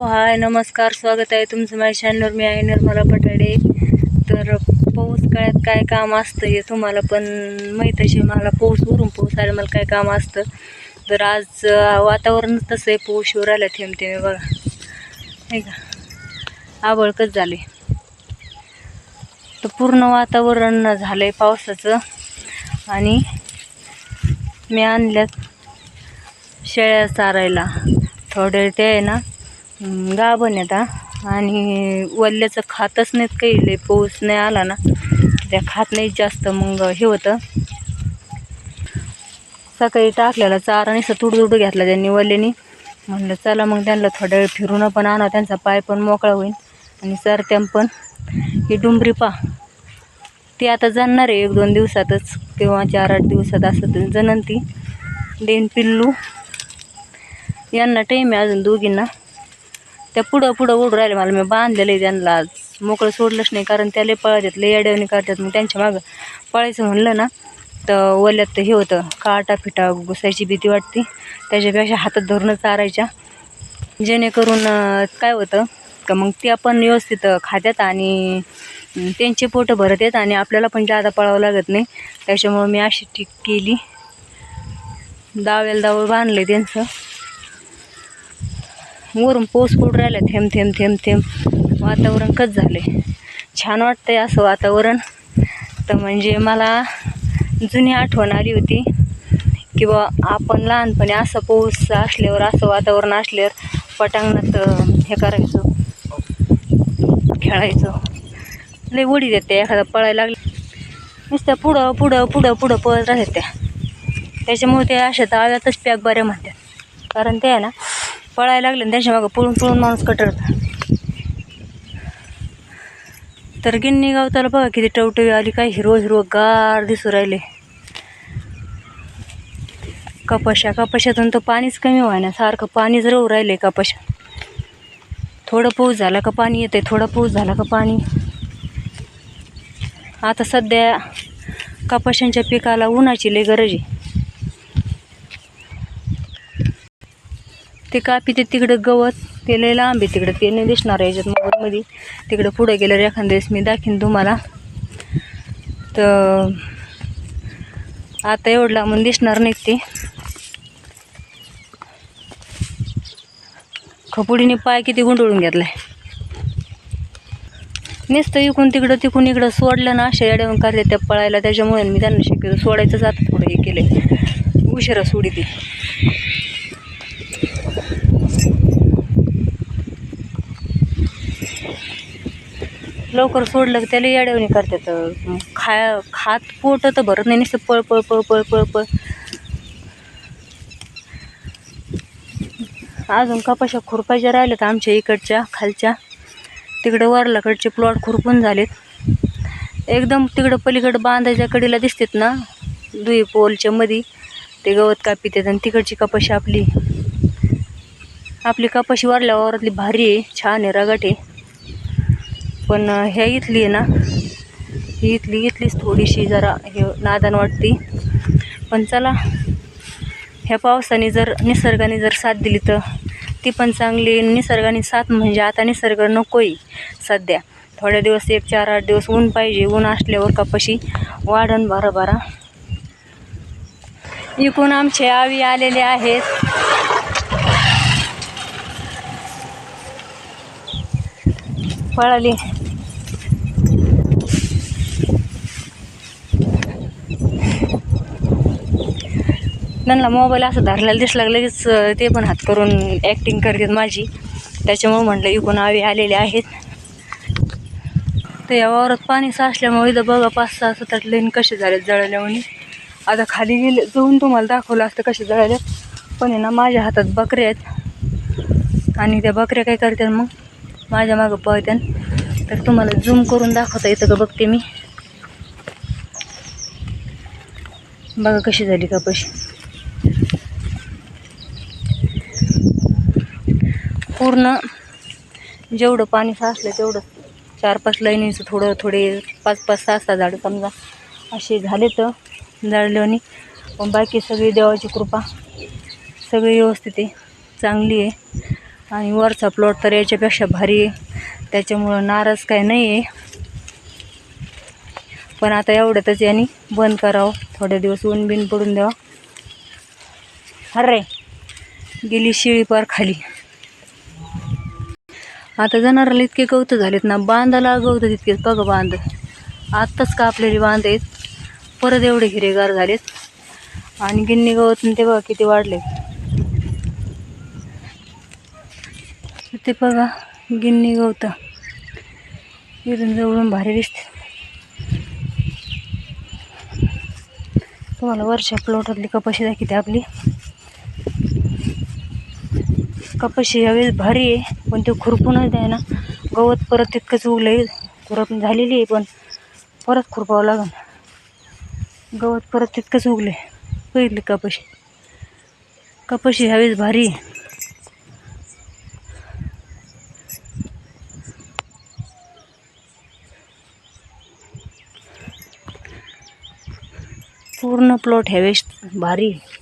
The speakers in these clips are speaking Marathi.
हाय नमस्कार स्वागत आहे तुमचं माझ्या चॅनलवर मी आहे निर्मला पटाडे तर पाऊस काळात काय काम असतं हे तुम्हाला पण माहीत असे मला पाऊस उरून पाऊस आला मला काय काम असतं. तर आज वातावरणच वातावरण तसं आहे. पाऊस येऊ राहिला थेंब थेंब बघा. नाही का? आबळकच झाले. तर पूर्ण वातावरण झालं आहे पावसाचं. आणि मी आणल्यात शेळ्या चारायला. थोडे ते आहे ना गाभण येतात आणि वल्ल्याचं खातच नाहीत काही लय पाऊस नाही आला ना. त्या खात नाही जास्त मग हे होतं. सकाळी टाकलेला चारा नुसतं तुडतुडू घेतला त्यांनी वल्ल्यानी. म्हणलं चला मग त्यांना थोडा वेळ फिरून पण आणा त्यांचा पाय पण मोकळा होईल आणि सरत्याम पण. ही डुंबरी पा ती आता जाणार आहे एक दोन दिवसातच किंवा चार आठ दिवसात असं ते जणन ती. देन पिल्लू. यांना टाईम आहे अजून दोघींना. त्या पुढं पुढं ओढू राहिले. मला मी बांधलेलं आहे त्यांना. मोकळं सोडलंच नाही कारण त्याला पळतात लय अडवणी करतात. मग त्यांच्या मागं पळायचं म्हणलं ना तर ओल्यात तर हे होतं काटा फिटा घुसायची भीती वाटते. त्याच्यापेक्षा हातात धरूनच चारायच्या. जेणेकरून काय होतं का मग त्या पण व्यवस्थित खात्यात आणि त्यांचे पोटं भरत आहेत आणि आपल्याला पण जादा पळावं लागत नाही. त्याच्यामुळं मी अशी टीक केली. दावेला दावळ बांधलं त्यांचं. वरून पाऊस पडून राहिला थेंब थेंब थेंब थेंब. वातावरण कच झाले छान वाटतंय असं वातावरण. तर म्हणजे मला जुनी आठवण आली होती किंवा आपण लहानपणी असं पाऊस असल्यावर असं वातावरण असल्यावर पटांगणात हे करायचो. खेळायचो. लय उडी देते एखादा पळायला लागले. नुसत्या पुढं पुढं पुढं पुढं पळत राहतात त्या त्याच्यामुळे ते अशा ताळ्यातच पॅक बऱ्या म्हणतात कारण ते आहे ना पळायला लागले आणि त्यांच्या मागं पळून पळून माणूस कटरत तर गिन्नी गावताला बघा किती टवटवी आली काय हिरो हिरो गार दिसू राहिले. कपाशा कपाशातून तर पाणीच कमी व्हायना सारखं पाणी जर राहिले कपाशात थोडं पाऊस झाला का पाणी येते थोडा पाऊस झाला का पाणी. आता सध्या कपाशांच्या पिकाला उन्हाची लई गरज आहे. ते कापी ते तिकडं गवत ते लय लांब आहे तिकडं. ते नाही दिसणार आहे याच्यात मोबाईलमध्ये तिकडं पुढं गेल्यावर एखाद्या वेळेस मी दाखीन तुम्हाला. तर आता एवढं लांबून दिसणार नाहीत ते. खपुडीने पाय किती गुंडळून घेतलाय. नुसतं इकून तिकडं तिकून इकडं सोडलं ना अशा येड्यावून काढले त्या पळायला. त्याच्यामुळे मी त्यांना शक्यतो सोडायचं आता पुढे हे केलंय. उशिरा सोडी ती. लवकर सोडलं की त्याला येड्यावणी करतात. खा खाय खात पोट तर भरत नाही नुसतं पळ पळ पळ पळ पळ पळ. अजून कपाशा खुरपायच्या राहिल्यात आमच्या इकडच्या खालच्या. तिकडं वरलाकडचे प्लॉट खुरपून झालेत. एकदम तिकडं पलीकडं बांधायच्या कडीला दिसतात ना दुई पोलच्या मधी. ते गवत कापीत आणि तिकडची कपाशी आपली. आपली कपाशी वरल्या वावरातली भारी आहे छान आहे रगट आहे. पण ह्या इथली आहे ना ही इथली इथलीच थोडीशी जरा हे नादान वाटते. पण चला ह्या पावसाने जर निसर्गाने जर साथ दिली तर ती पण चांगली निसर्गाने साथ म्हणजे आता निसर्ग नकोही सध्या. थोड्या दिवस एक चार आठ दिवस ऊन पाहिजे. ऊन असल्यावर कपाशी वाढन बारा बारा. इकून आमचे आवी आलेले आहेत. पळाली. त्यांना मोबाईल असं धरलेला दिसला लगेच ते पण हात करून ॲक्टिंग करतात माझी. त्याच्यामुळं म्हटलं इकून आवी आलेले आहेत. तर या वावरात पाणी साचल्यामुळे इथं बघा पाच सहा सात आठ लेन कसे झाले जळल्यामुळे आता खाली गेले जाऊन तुम्हाला दाखवलं असतं कसे जळाले पण आहे ना माझ्या हातात बकऱ्या आहेत. आणि त्या बकऱ्या काय करतात मग? माझ्या मागं पळत्यान तर तुम्हाला झूम करून दाखवता येतं का बघते मी. बघा कशी झाली कपाशी पूर्ण. जेवढं पाणी साचलं तेवढं. चार पाच लाईनीचं थोडं थोडे पाच पाच सहा सहा झाडं समजा. असे झाले तर जळल्याने पण बाकी सगळी देवाची कृपा. सगळी व्यवस्थित आहे. चांगली आहे. आणि वरचा प्लॉट तर याच्यापेक्षा भारी आहे. त्याच्यामुळं नाराज काय नाही आहे पण आता एवढ्यातच याने बंद करावं. थोडे दिवस ऊन बिन पडून द्यावं. अरे! गेली शिळी पार खाली. आता जनावराला इतके गवत झालेत ना बांधाला गवत तितकेच बघा बांध. आत्ताच कापलेली बांध आहेत. परत एवढे हिरेगार झालेत. आणि गिन्नी गवत ते बघा किती वाढले ते बघा गिन्नी गवत. इथून जवळून भारी दिसते. तुम्हाला वर्षा प्लॉटातली कपाशी दाखवते आपली. कपाशी यावेळेस भारी आहे पण ते खुरपूनच द्याय ना. गवत परत तितकंच उगलं आहे खुरप झालेली आहे पण परत खुरपावं लागेल. गवत परत तितकंच उगले पहिली कपाशी. कपाशी ह्यावेळेस भारी आहे. पूर्ण प्लॉट ह्यावेळेस भारी आहे.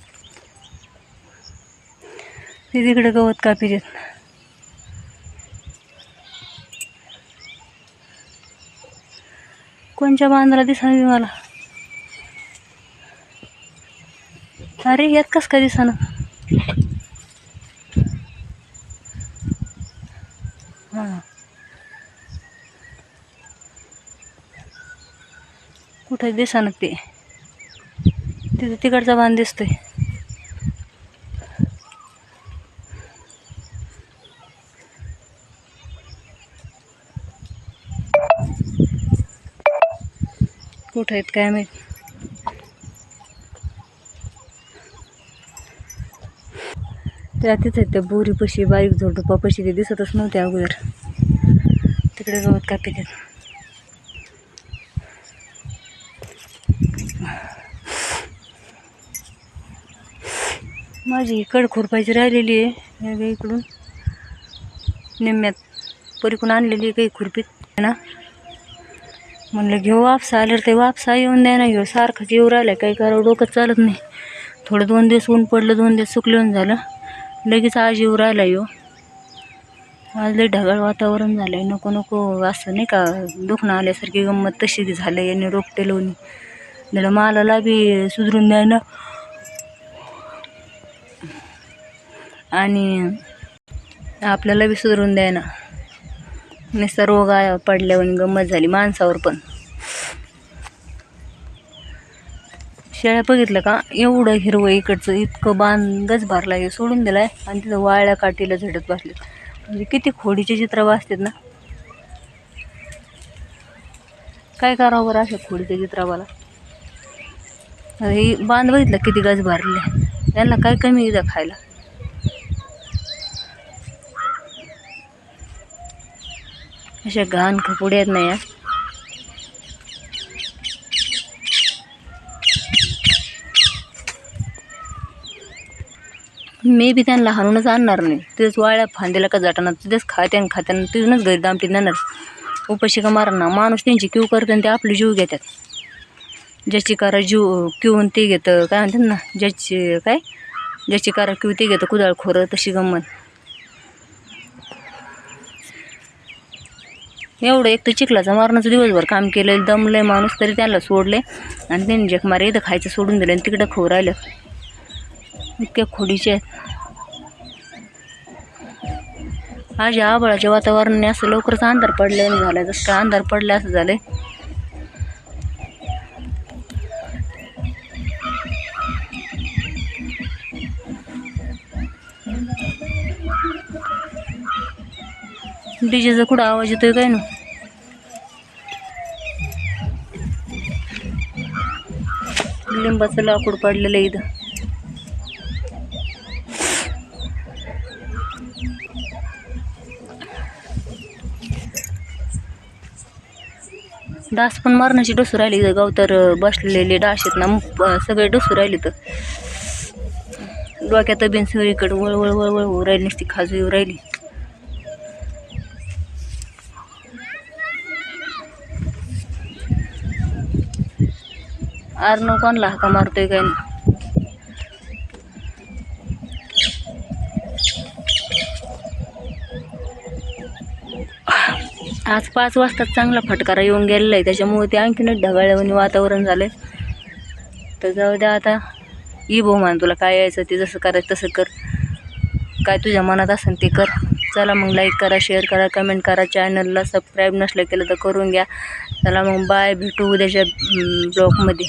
ते तिकडे गवत कापी देत. कोणच्या बांधाला दिसावी मला? अरे यात कस काय दिसाना? हां. कुठं दिसाना ते? तिथे तिकडचा बांध दिसतोय. कुठं आहेत काय माहीत? त्यातच आहेत त्या बोरीपाशी बारीक झोडपापाशी ते दिसतच नव्हते अगोदर. तिकडे गवत कापी देत. माझी कड खुरपायची राहिलेली आहे या इकडून निम्म्यात परिकून आणलेली आहे काही खुरपीत. ना म्हणलं घेऊ वापसा आलं ते वापसा येऊन द्या ना घेऊ. सारखंच येऊ राहिलं काही करावं डोकं चालत नाही. थोडं दोन दिवस ऊन पडलं दोन दिवस सुकलेऊन झालं. लगेच आज येऊ राहिला येऊ. आज लय ढगाळ वातावरण झालं आहे नको नको असं नाही का दुखणं आल्यासारखी गंमत तशी झालं याने रोपटे लावून. त्याला मालाला बी सुधरून द्याय ना. आणि आपल्याला बी सुधरून द्याय ना. नुसता रोग पडल्यावर गंमत झाली माणसावर पण. शेळ्या बघितलं का? एवढं हिरवं इकडचं इतकं बांधच भरला हे सोडून दिलाय. आणि तिथं वाळ्या काठीला झडत बसले म्हणजे किती खोडीचे चित्र वाचतात ना? काय करावं बरं अशा खोडीच्या चित्रावाला? हे बांध बघितलं किती गज भरले. त्यांना काय कमी इथं खायला? अशा घाण खपुड्या येत नाही मी बी त्यांना हाणूनच आणणार नाही. तिथेच वाळ्या फांदीला का जाताना तिथेच खात्यान खात्यान तिथूनच घरी दामटीत नेणार उपाशी का मारणार माणूस त्यांची क्यू करते आणि ते आपले जीव घेतात. ज्याची कारा जीव क्यून ते घेतं काय म्हणतात ना ज्याची काय? ज्याची कारा क्यू ते घेतं कुदाळ खोरं तशी गंमत. एवढं एक तर चिखलाचा मारण्याचं दिवसभर काम केलं दमलंय माणूस तरी त्याला सोडले आणि त्यांनी जख मारे इथं खायचं सोडून दिलं आणि तिकडं खो राहिलं इतक्या खोडीचे. आहेत आज या वातावरणाने असं लवकरच अंधार पडलं झालं जसं काय अंधार पडलं असं झालंय. डीजेचा कुठं आवाज येतोय काय ना? लिंबाचं लाकूड पडलेलं आहे इथं. डास पण मारण्याची डोसू राहिली इथं. गावतर बसलेले डास आहेत ना सगळे डोसू राहिले तर डोक्यात बिन सगळीकडे वळ वळ वळ वळ राहिली नसती खाजू येऊ राहिली. आर्नो कोणला हाका मारतोय काय आज पाच वाजता चांगला फटकारा येऊन गेलेला आहे त्याच्यामुळे ते आणखीनच ढगाळ्यावून वातावरण झालं आहे तर जाऊ द्या आता. ई भाऊ मान तुला काय यायचं ते जसं करायचं तसं कर. काय तुझ्या मनात असेल ते कर. चला मग लाईक करा शेअर करा कमेंट करा चॅनलला सबस्क्राईब नसलं केलं तर करून घ्या. चला मग बाय भेटू उद्याच्या ब्लॉगमध्ये